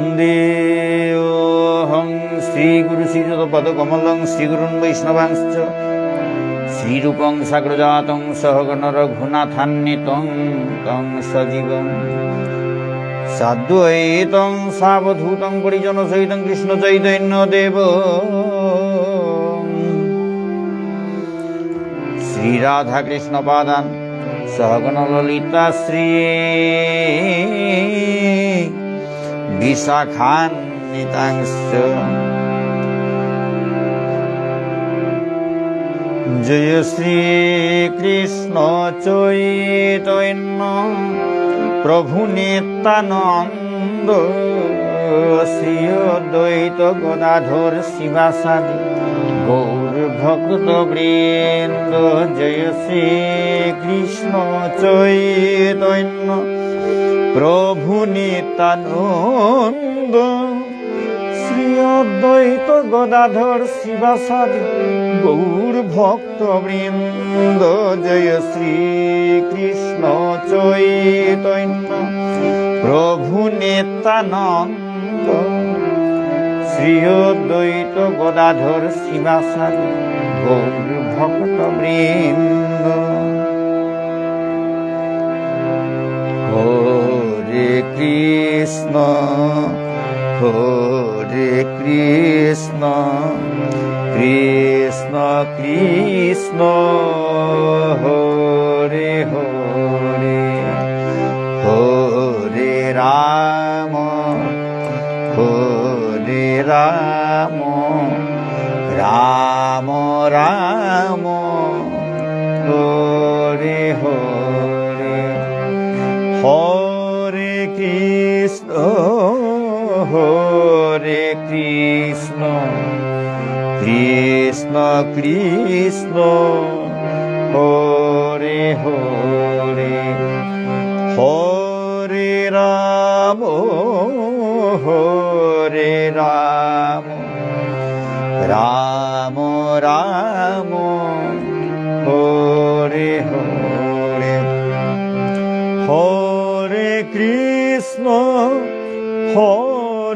বন্দে অহং শ্রীগুরু শ্রীযুতপদকমলং শ্রীগুরুন বৈষ্ণবাংশ্চ শ্রীরূপং সাগ্রজাতং সহগণ রঘুনাথান্বিতং তং সজীবং সাদ্বৈতং সাবধূতং পরিজন সহিতং কৃষ্ণ বিশাখান্বিতাংশ জয় শ্রীকৃষ্ণ চৈতন্য প্রভু নিত্যানন্দ। শ্রী দ্বৈত গদাধর শিবাসাদি গৌর ভক্ত বৃন্দ, জয় শ্রী কৃষ্ণ চৈতন্য। প্রভু নিত্যানন্দ শ্রী অদ্বৈত গদাধর শিবাসাদি গৌর ভক্ত বৃন্দ, জয় শ্রী কৃষ্ণ চৈতন্য। প্রভু নিত্যানন্দ শ্রী অদ্বৈত গদাধর শিবাসাদি গৌর ভক্ত বৃন্দ হরে কৃষ্ণ হরে কৃষ্ণ কৃষ্ণ কৃষ্ণ হরে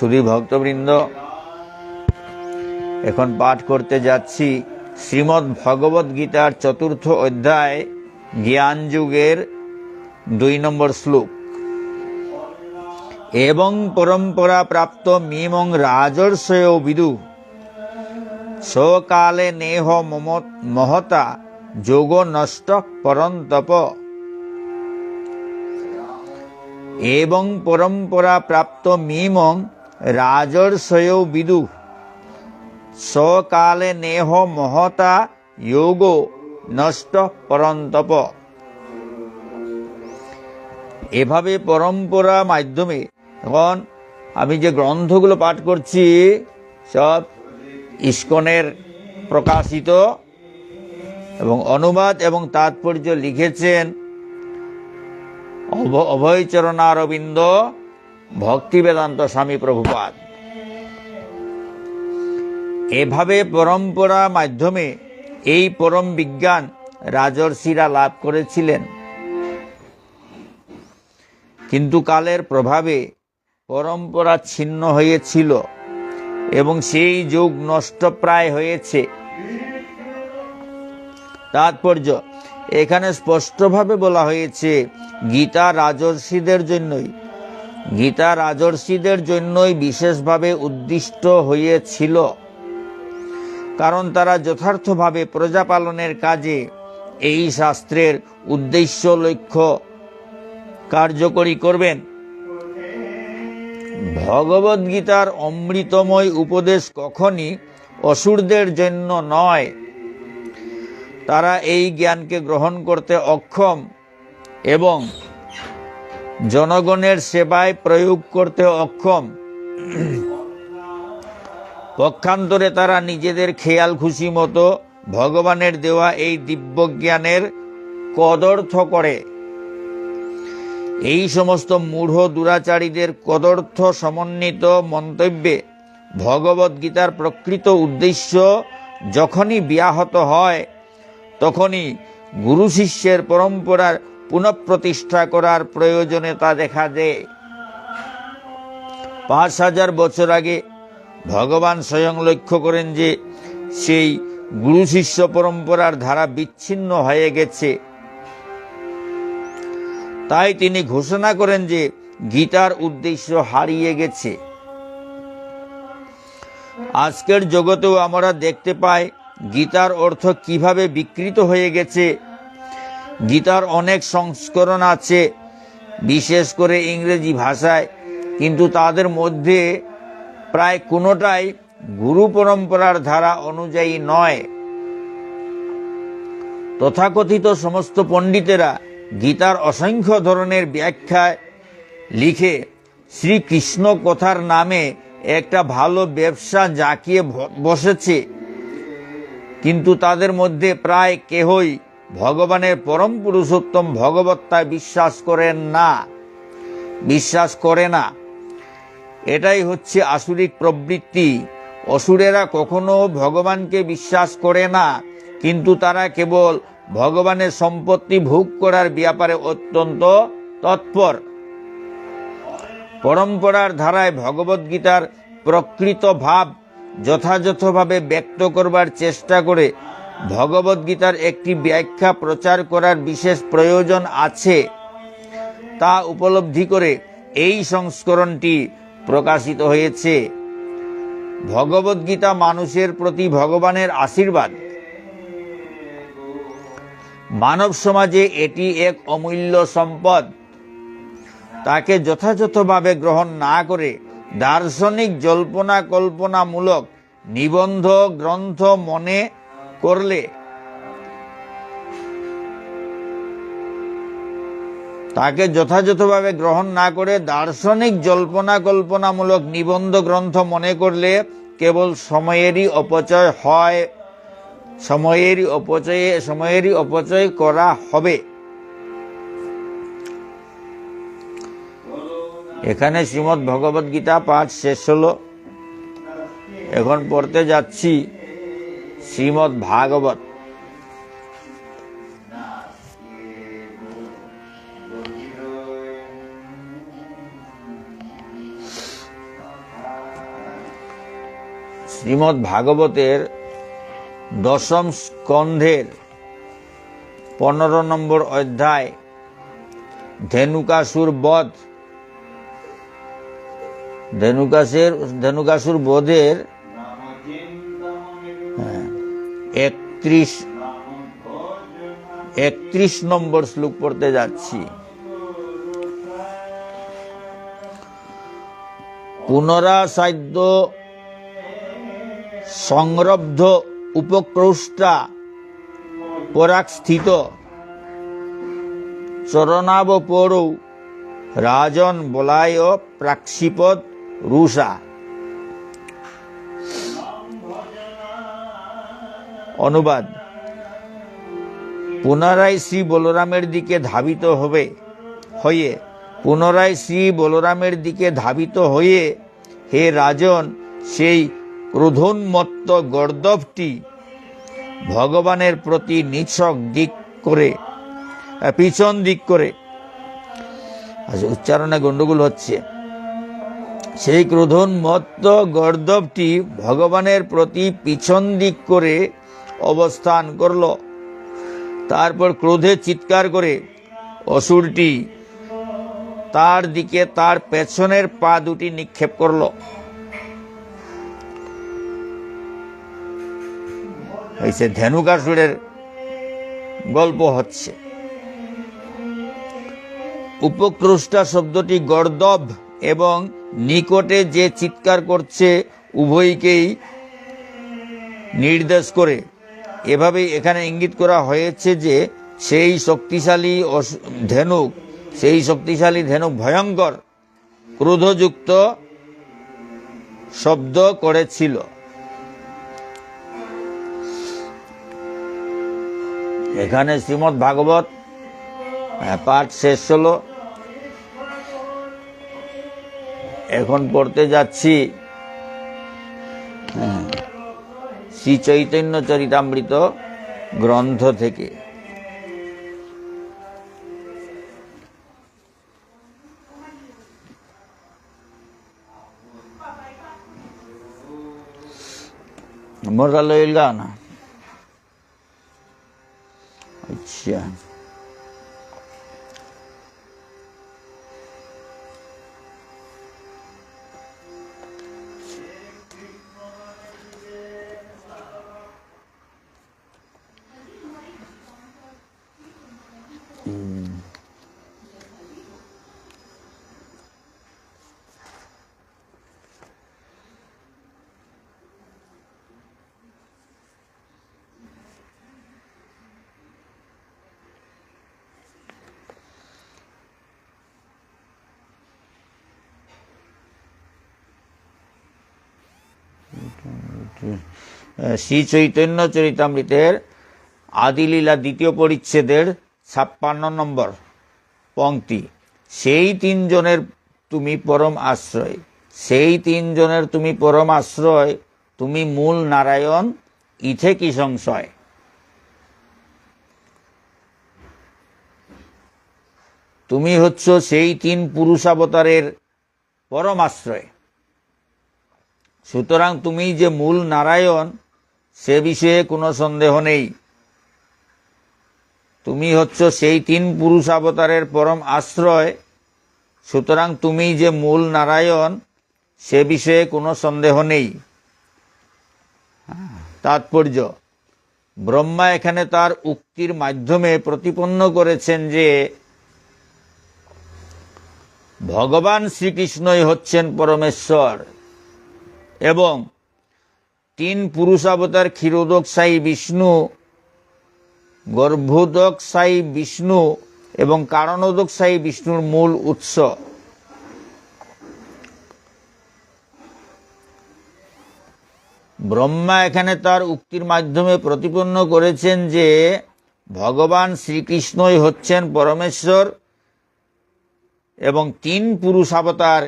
শুধু ভক্তবৃন্দ, এখন পাঠ করতে যাচ্ছি শ্রীমদ্ ভগবদ গীতার চতুর্থ অধ্যায়, জ্ঞান যুগের দুই নম্বর শ্লোক। এবং পরম্পরা প্রাপ্ত মিমং রাজর্ষয় বিদু। সকালে নেহ মম- মহতা, যোগ নষ্ট পরন্তপ। এবং পরম্পরা প্রাপ্ত মিমং রাজর্ষয় বিদু। সকালে নেহ মহতা যোগ নষ্ট পরন্তপ এভাবে পরম্পরা মাধ্যমে, এখন আমি যে গ্রন্থগুলো পাঠ করছি, সব ইস্কনের প্রকাশিত এবং অনুবাদ এবং তাৎপর্য লিখেছেন অভ অভয়চরণারবিন্দ। ভক্তি বেদান্ত স্বামী প্রভুপাদ। এভাবে পরম্পরা মাধ্যমে এই পরম বিজ্ঞান রাজর্ষিরা লাভ করেছিলেন। কিন্তু কালের প্রভাবে পরম্পরা ছিন্ন হয়েছিল এবং সেই যুগ নষ্টপ্রায় হয়েছে। তাৎপর্য, এখানে স্পষ্টভাবে বলা হয়েছে, গীতা রাজর্ষিদের জন্যই গীতা রাজর্ষিদের জন্যই বিশেষভাবে উদ্দিষ্ট হয়েছিল, কারণ তারা যথার্থভাবে প্রজা পালনের কাজে এই শাস্ত্রের উদ্দেশ্য লক্ষ্য কার্যকরী করবেন। ভগবদ গীতার অমৃতময় উপদেশ কখনই অসুরদের জন্য নয়। তারা এই জ্ঞানকে গ্রহণ করতে অক্ষম এবং জনগণের সেবায় প্রয়োগ করতে অক্ষম। পক্ষান্তরে তারা নিজেদের খেয়াল খুশি মতো ভগবানের দেওয়া এই দিব্যজ্ঞানের কদর্থ করে। এই সমস্ত মূঢ় দুরাচারীদের কদর্থ সমন্বিত মন্তব্যে ভগবদ গীতার প্রকৃত উদ্দেশ্য যখনই ব্যাহত হয়, তখনই গুরু শিষ্যের পরম্পরার পুনঃপ্রতিষ্ঠা করার প্রয়োজনীয়তা দেখা দেয়। পাঁচ হাজার বছর আগে ভগবান স্বয়ং লক্ষ্য করেন যে সেই গুরু শিষ্য পরম্পরার ধারা বিচ্ছিন্ন হয়ে গেছে। তাই তিনি ঘোষণা করেন যে গীতার উদ্দেশ্য হারিয়ে গেছে। আজকের জগতেও আমরা দেখতে পাই গীতার অর্থ কীভাবে বিকৃত হয়ে গেছে গীতার অনেক সংস্করণ আছে, বিশেষ করে ইংরেজি ভাষায়, কিন্তু তাদের মধ্যে প্রায় কোনোটাই গুরু পরম্পরার ধারা অনুযায়ী নয়। তথাকথিত সমস্ত পণ্ডিতেরা গীতার অসংখ্য ধরনের ব্যাখ্যায় লিখে শ্রীকৃষ্ণ কথার নামে একটা ভালো ব্যবসা জাঁকিয়ে বসেছে। কিন্তু তাদের মধ্যে প্রায় কেহই ভগবানের পরম পুরুষোত্তম ভগবত্তায় বিশ্বাস করেন না। বিশ্বাস করে না। এটাই হচ্ছে আসুরিক প্রবৃত্তি। অসুরেরা কখনো ভগবানকে বিশ্বাস করে না, কিন্তু তারা কেবল ভগবানের সম্পত্তি ভোগ করার ব্যাপারে অত্যন্ত তৎপর। পরম্পরার ধারায় ভগবদ্গীতার প্রকৃত ভাব যথাযথভাবে ব্যক্ত করবার চেষ্টা করে ভগবদ্গীতার একটি ব্যাখ্যা প্রচার করার বিশেষ প্রয়োজন আছে তা উপলব্ধি করে এই সংস্করণটি প্রকাশিত হয়েছে। ভগবদ্গীতা মানুষের প্রতি ভগবানের আশীর্বাদ। মানব সমাজে এটি এক অমূল্য সম্পদ। তাকে যথাযথভাবে গ্রহণ না করে দার্শনিক জল্পনা কল্পনামূলক নিবন্ধ গ্রন্থ মনে করলে তাকে যথাযথভাবে গ্রহণ না করে দার্শনিক জল্পনা কল্পনামূলক নিবন্ধ গ্রন্থ মনে করলে কেবল সময়েরই অপচয় হয়, সময়েরই অপচয়ে, সময়েরই অপচয় করা হবে। এখানে শ্রীমৎ ভগবদ্গীতা পাঠ শেষ হলো। এখন পড়তে যাচ্ছি। শ্রীমৎ ভাগবত শ্রীমৎ ভাগবতের দশম স্কন্ধের পনেরো নম্বর অধ্যায় ধেনুকাসুর বধ। ধেনুকাসের ধেনুকাসুর বধের একত্রিশ একত্রিশ নম্বর শ্লোক পড়তে যাচ্ছি। পুনরাসাধ্য সংরব্ধ উপক্রষ্টা পরাগ স্থিত চরণাবপরৌ রাজন বলায় প্রাক্ষিপদ রুষা। অনুবাদ। পুনরায় শ্রী বলরামের দিকে ধাবিত হবে, হয়ে পুনরায় শ্রী বলরামের দিকে ধাবিত হয়ে হে রাজন, সেই ক্রোধোন্মত্ত গর্দভটি ভগবানের প্রতি নিছক দিক করে পিছন দিক করে। আচ্ছা উচ্চারণে গন্ডগোল হচ্ছে। সেই ক্রোধোন্মত্ত গর্দভটি ভগবানের প্রতি পিছন দিক করে অবস্থান করল। তারপর ক্রোধে চিৎকার করে, অসুরটি তার দিকে তার পেছনের পা দুটি নিক্ষেপ করল। এই সে ধেনুকাসুরের গল্প হচ্ছে। উপক্রুষ্টা শব্দটি গর্দব এবং নিকটে যে চিৎকার করছে, উভয়কেই নির্দেশ করে এভাবেই এখানে ইঙ্গিত করা হয়েছে যে সেই শক্তিশালী ধেনুক সেই শক্তিশালী ধেনুক ভয়ঙ্কর ক্রোধযুক্ত শব্দ করেছিল। এখানে শ্রীমৎ ভাগবত পাঠ শেষ হলো। এখন পড়তে যাচ্ছি। হ্যাঁ, শ্রী চৈতন্য চরিতামৃত গ্রন্থ থেকে। লইল গা না আচ্ছা। শ্রী চৈতন্য চরিতামৃতের আদিলীলা দ্বিতীয় পরিচ্ছেদের ছাপ্পান্ন নম্বর পংক্তি সেই তিনজনের তুমি পরম আশ্রয়। সেই তিনজনের তুমি পরম আশ্রয়, তুমি মূল নারায়ণ, ইথে কি সংশয়? তুমি হচ্ছ সেই তিন পুরুষাবতারের পরম আশ্রয়। সুতরাং তুমি যে মূল নারায়ণ, সে বিষয়ে কোনো সন্দেহ নেই। তুমি হচ্ছ সেই তিন পুরুষ অবতারের পরম আশ্রয়। সুতরাং তুমি যে মূল নারায়ণ, সে বিষয়ে কোনো সন্দেহ নেই। তাৎপর্য। ব্রহ্মা এখানে তার উক্তির মাধ্যমে প্রতিপন্ন করেছেন যে, ভগবান শ্রীকৃষ্ণই হচ্ছেন পরমেশ্বর। এবং তিন পুরুষাবতার ক্ষীরোদক সাই বিষ্ণু, গর্ভোদক সাই বিষ্ণু এবং কারণোদক সাই বিষ্ণুর মূল উৎস। ব্রহ্মা এখানে তার উক্তির মাধ্যমে প্রতিপন্ন করেছেন যে, ভগবান শ্রীকৃষ্ণই হচ্ছেন পরমেশ্বর এবং তিন পুরুষ অবতার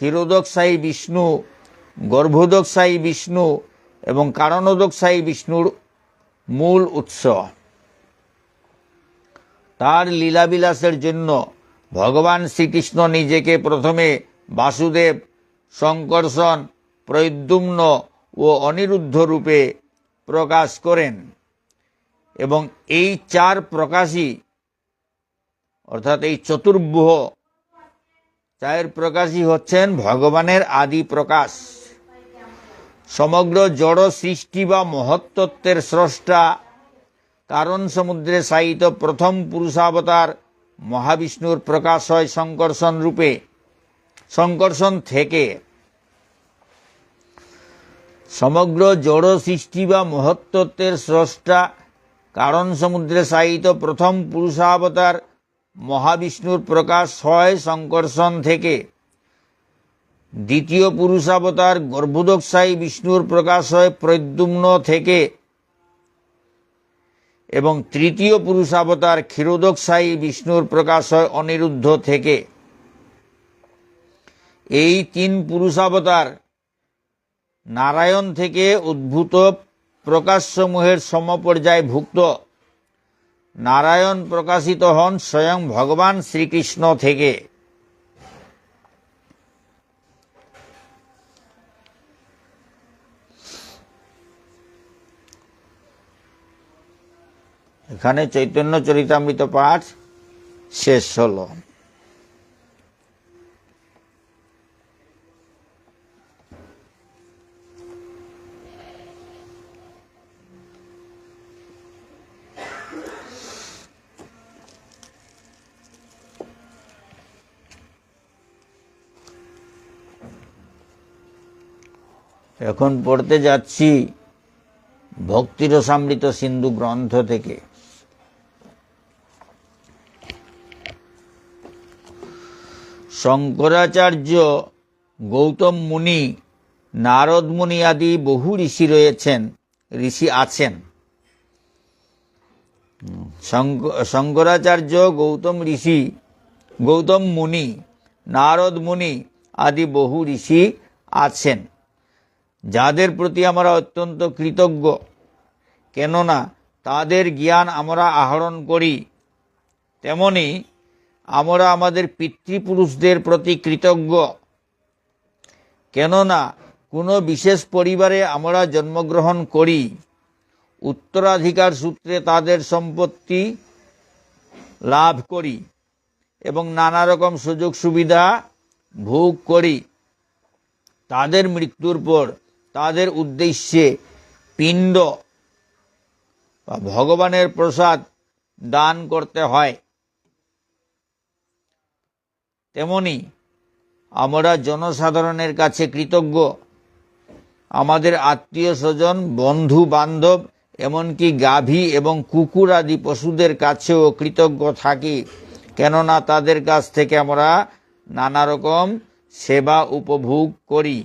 ক্ষীরোদকসায়ী বিষ্ণু গর্ভোদকসায়ী বিষ্ণু এবং কারণোদকসায়ী বিষ্ণুর মূল উৎস। তার লীলাবিলাসের জন্য ভগবান শ্রীকৃষ্ণ নিজেকে প্রথমে বাসুদেব শঙ্কর্ষণ প্রদ্যুম্ন ও অনিরুদ্ধ রূপে প্রকাশ করেন এবং এই চার প্রকাশই অর্থাৎ এই চতুর্ভুহ চায়ের প্রকাশই হচ্ছেন ভগবানের আদি প্রকাশ। সমগ্র জড় সৃষ্টি বা মহত্তত্বের স্রষ্টা, কারণ সমুদ্রে সাহিত প্রথম পুরুষাবতার মহাবিষ্ণুর প্রকাশ হয় সংকর্ষণ রূপে, সংকর্ষণ থেকে। সমগ্র জড় সৃষ্টি বা মহত্তত্বের স্রষ্টা, কারণ সমুদ্রে সাহিত প্রথম পুরুষাবতার মহাবিষ্ণুর প্রকাশ হয় সংকর্ষণ থেকে। দ্বিতীয় পুরুষাবতার গর্ভোদকসায়ী বিষ্ণুর প্রকাশ হয় প্রদ্যুম্ন থেকে। এবং তৃতীয় পুরুষাবতার ক্ষীরোদকসায়ী বিষ্ণুর প্রকাশ হয় অনিরুদ্ধ থেকে। এই তিন পুরুষাবতার নারায়ণ থেকে উদ্ভূত প্রকাশসমূহের সমপর্যায় ভুক্ত। নারায়ণ প্রকাশিত হন স্বয়ং ভগবান শ্রীকৃষ্ণ থেকে। এখানে চৈতন্য চরিতামৃত পাঠ শেষ হলো। এখন পড়তে যাচ্ছি ভক্তিরসামৃত সিন্ধু গ্রন্থ থেকে। শঙ্করাচার্য গৌতম মুনি, নারদ মুনি আদি বহু ঋষি রয়েছেন, ঋষি আছেন। শঙ্ক- শঙ্করাচার্য, গৌতম ঋষি, গৌতম মুনি, নারদ মুনি আদি বহু ঋষি আছেন। যাদের প্রতি আমরা অত্যন্ত কৃতজ্ঞ, কেননা তাদের জ্ঞান আমরা আহরণ করি, তেমনি আমরা আমাদের পিতৃপুরুষদের প্রতি কৃতজ্ঞ। কেননা, কোনো বিশেষ পরিবারে আমরা জন্মগ্রহণ করি। উত্তরাধিকার সূত্রে তাদের সম্পত্তি লাভ করি এবং নানা রকম সুযোগ সুবিধা ভোগ করি। তাদের মৃত্যুর পর তাদের উদ্দেশ্যে পিণ্ড বা ভগবানের প্রসাদ দান করতে হয়। তেমনি আমরা জনসাধারণের কাছে কৃতজ্ঞ। আমাদের আত্মীয় স্বজন, বন্ধু, বান্ধব, এমনকি গাভী এবং কুকুর আদি পশুদের কাছেও কৃতজ্ঞ থাকি, কেননা তাদের কাছ থেকে আমরা নানা রকম সেবা উপভোগ করি।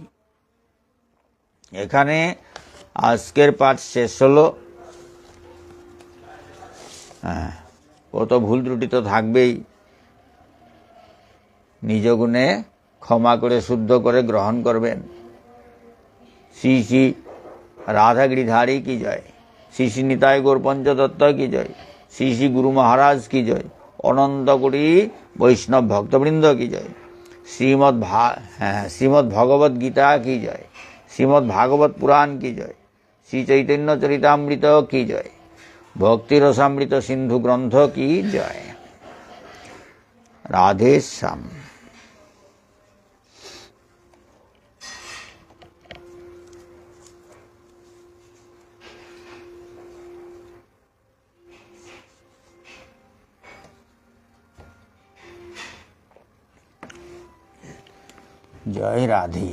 এখানে আজকের পাঠ শেষ হলো। হ্যাঁ কত ভুল ত্রুটি তো থাকবেই। নিজ গুণে ক্ষমা করে, শুদ্ধ করে গ্রহণ করবেন। শ্রী শ্রী রাধাগিরিধারী কি জয়? শ্রী শ্রী নিতাই গৌর পঞ্চদত্ত কি জয়? শ্রী শ্রী গুরু মহারাজ কি জয়? অনন্ত কোটি বৈষ্ণব ভক্তবৃন্দ কি জয়? শ্রীমৎ ভা হ্যাঁ শ্রীমৎ ভগবত গীতা কি জয়? শ্রীমৎ ভাগবত পুরাণ কি জয়? শ্রী চৈতন্য চরিতামৃত কি জয়? ভক্তি রসামৃত সিন্ধু গ্রন্থ কি জয়? রাধে জয় রাধে।